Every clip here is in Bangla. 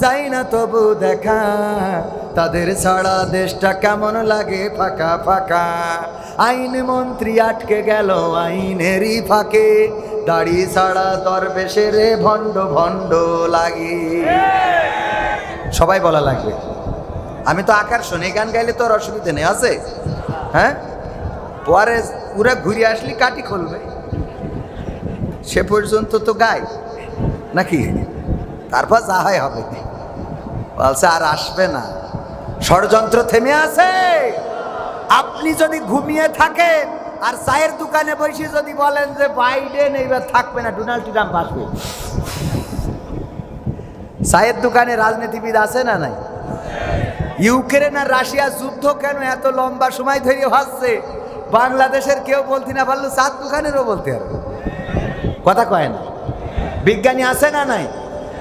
যাই না তবু দেখা। তাদের ছাড়া দেশটা কেমন লাগে? ফাঁকা ফাঁকা। আইন মন্ত্রী আটকে গেল আইনেরই ফাঁকে। দাড়ি ছাড়া দরবেশের ভণ্ড ভণ্ড লাগে। সবাই বলা লাগবে। আমি তো আকার শুনে, গান গাইলে তোর অসুবিধা নেই, আছে? হ্যাঁ? পরে পুরা ঘুরে আসলি কাটি খুলবে। সে পর্যন্ত তো গাই নাকি? তারপর যা হয় হবে। বলছে, আর আসবে না। ষড়যন্ত্র থেমে আছে। আপনি যদি ঘুমিয়ে থাকেন আর চায়ের দোকানে বসে যদি বলেন যে, বাইডেন এইবার থাকবে না, ডোনাল্ড ট্রাম্প আসবে। চায়ের দোকানে রাজনীতিবিদ আছে না নাই? ইউক্রেন আর রাশিয়া যুদ্ধ কেন এত লম্বা সময় ধরে হচ্ছে বাংলাদেশের কেউ বলতে না পারল চার দোকানেরও বলতে হবে। কথা কয় না। বিজ্ঞানী আছে না নাই?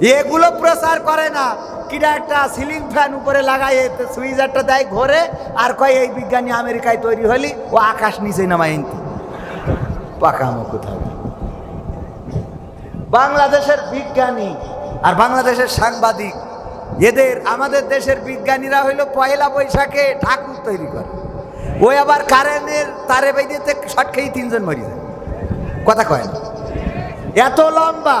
এগুলো প্রচার করে না। কিরা একটা সিলিং ফ্যান উপরে লাগাই সুইজারটা দেয় ঘরে আর কয়, এই বিজ্ঞানী আমেরিকায় তৈরি হলি, ও আকাশ নিচে নামাই ইনতি পাকামো কোথাও। বাংলাদেশের বিজ্ঞানী আর বাংলাদেশের সাংবাদিক, এদের, আমাদের দেশের বিজ্ঞানীরা হইল পয়লা বৈশাখে ঠাকুর তৈরি করে। ওই আবার কারেন্টের তারে বেঁধেতে শট খেয়ে তিনজন মরি যায়। কথা কয় এত লম্বা।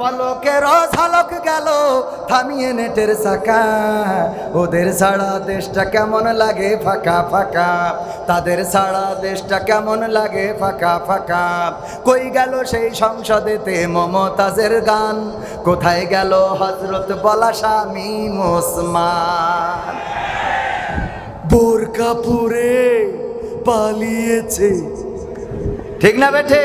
পলকের ঝলক গেল, থামিয়ে নেটের চাকা। ওদের ছাড়া দেশটা কেমন লাগে? ফাঁকা ফাঁকা। তাদের ছাড়া দেশটা কেমন লাগে? ফাঁকা ফাঁকা। কই গেল সেই সংসদেতে মমতাজের গান? কোথায় গেল হজরত বলা স্বামী মোসমান বোরকা পরে পালিয়েছে। ঠিক না বেঠে?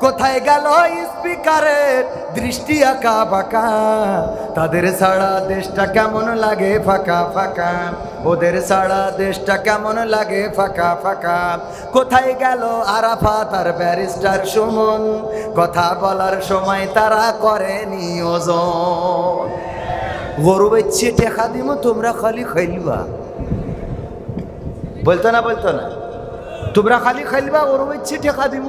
কোথায় গেল স্পিকারের দৃষ্টি আঁকা বাঁকা? তাদের ছাড়া দেশটা কেমন লাগে ফাঁকা ফাঁকা? ওদের ছাড়া দেশটা কেমন লাগে ফাঁকা ফাঁকা? কোথায় গেল আরাফা তার ব্যারিস্টার সুমন? কথা বলার সময় তারা করে নিয়োজন। গরু বেচ্ছে, টেকা দিব তোমরা খালি খাইলবা বলতো না বলতো না? তোমরা খালি খাইলবা গরু বেচ্ছে, টেকা দিব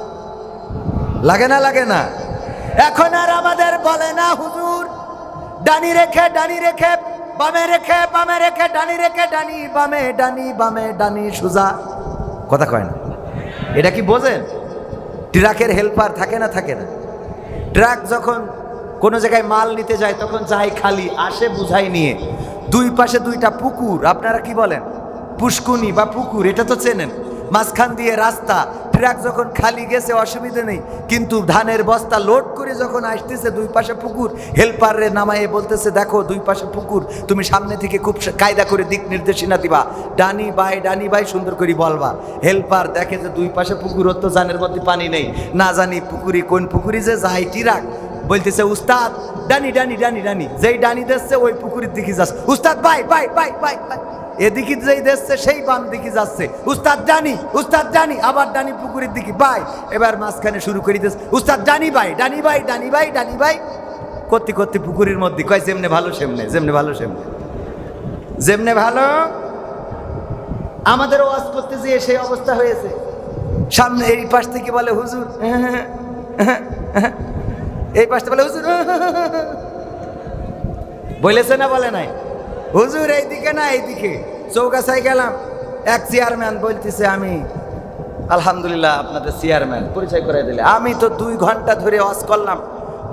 লাগে না লাগে না। এখন আর আমাদের বলে না, হুজুর। ডানি রেখে ডানি রেখে, বামে রেখে বামে রেখে, ডানি রেখে, ডানি, বামে ডানি বামে, ডানি, সুজা। কথা কয় না। এটা কি বোঝেন? ট্রাকের হেল্পার থাকে না থাকে না। ট্রাক যখন কোনো জায়গায় মাল নিতে যায়, তখন যায় খালি, আসে, বুঝাই নিয়ে। দুই পাশে দুইটা পুকুর, আপনারা কি বলেন? পুষ্কুনি বা পুকুর, এটা তো চেনেন। মাঝখান দিয়ে রাস্তা ট্রাক যখন খালি গেছে, অসুবিধা নেই। কিন্তু ধানের বস্তা লোড করে যখন আসতেছে দুই পাশে পুকুর হেল্পারে নামায়ে বলতেছে, দেখো, দুই পাশে পুকুর, তুমি সামনে থেকে খুব কায়দা করে দিক নির্দেশনা দিবা। ডানি বাই ডানি বাই সুন্দর করে বলবা। হেল্পার দেখে যে দুই পাশে পুকুর তো জানের মধ্যে পানি নেই। না জানি পুকুরি কোন পুকুরি যে যাই টিরাক বলতেছে, উস্তাদ ডানি ডানি ডানি ডানি, যেই ডানি দেখছে ওই পুকুরের দিকে যাচ্ছে। উস্তাদ, বাই বাই বাই বাই বাই। এদিকে যেই দেখছে সেই বাম দিকে যাচ্ছে। উস্তাদ, ডানি উস্তাদ, ডানি, আবার ডানি পুকুরের দিকে, বাই। এবার মাঝখানে শুরু করে দিচ্ছে উস্তাদ, ডানি, বাই ডানি বাই ডানি বাই ডানি, বাই। করতে করতে পুকুরের মধ্যে, কয় যেমনে ভালো, সেমনে, যেমনে ভালো, সেমনে। যেমনে ভালো? আমাদের ওয়াজ করতে যেয়ে সেই অবস্থা হয়েছে। সামনে এই পাশ থেকে বলে, হুজুর এই পাশটা বলে, হুজুর, বলেছে না, বলে নাই? হুজুর, এইদিকে না, এইদিকে। চৌকাছায় গেলাম। এক চেয়ারম্যান বলতেছে, আমি, আলহামদুলিল্লাহ আপনাদের চেয়ারম্যান, পরিচয় করে দিলে আমি তো দুই ঘণ্টা ধরে ওয়াজ করলাম।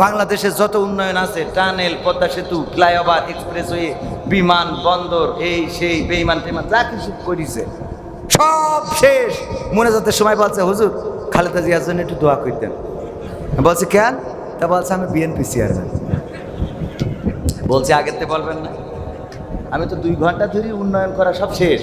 বাংলাদেশের যত উন্নয়ন আছে, টানেল, পদ্মা সেতু, ফ্লাইওভার, এক্সপ্রেসওয়ে, বিমান, বন্দর, এই, সেই, বেইমান টেমান যা কিছু করিছে, সব শেষ। মনে যাতে সময় বলছে হুজুর, খালেদা জিয়ার জন্য একটু দোয়া করতেন বলছে, কেন? তা বলছে আমি বিএনপি চেয়ারম্যান বলছে থেকে বলবেন না। আমি তো দুই ঘণ্টা ধরে উন্নয়ন করা সব শেষ।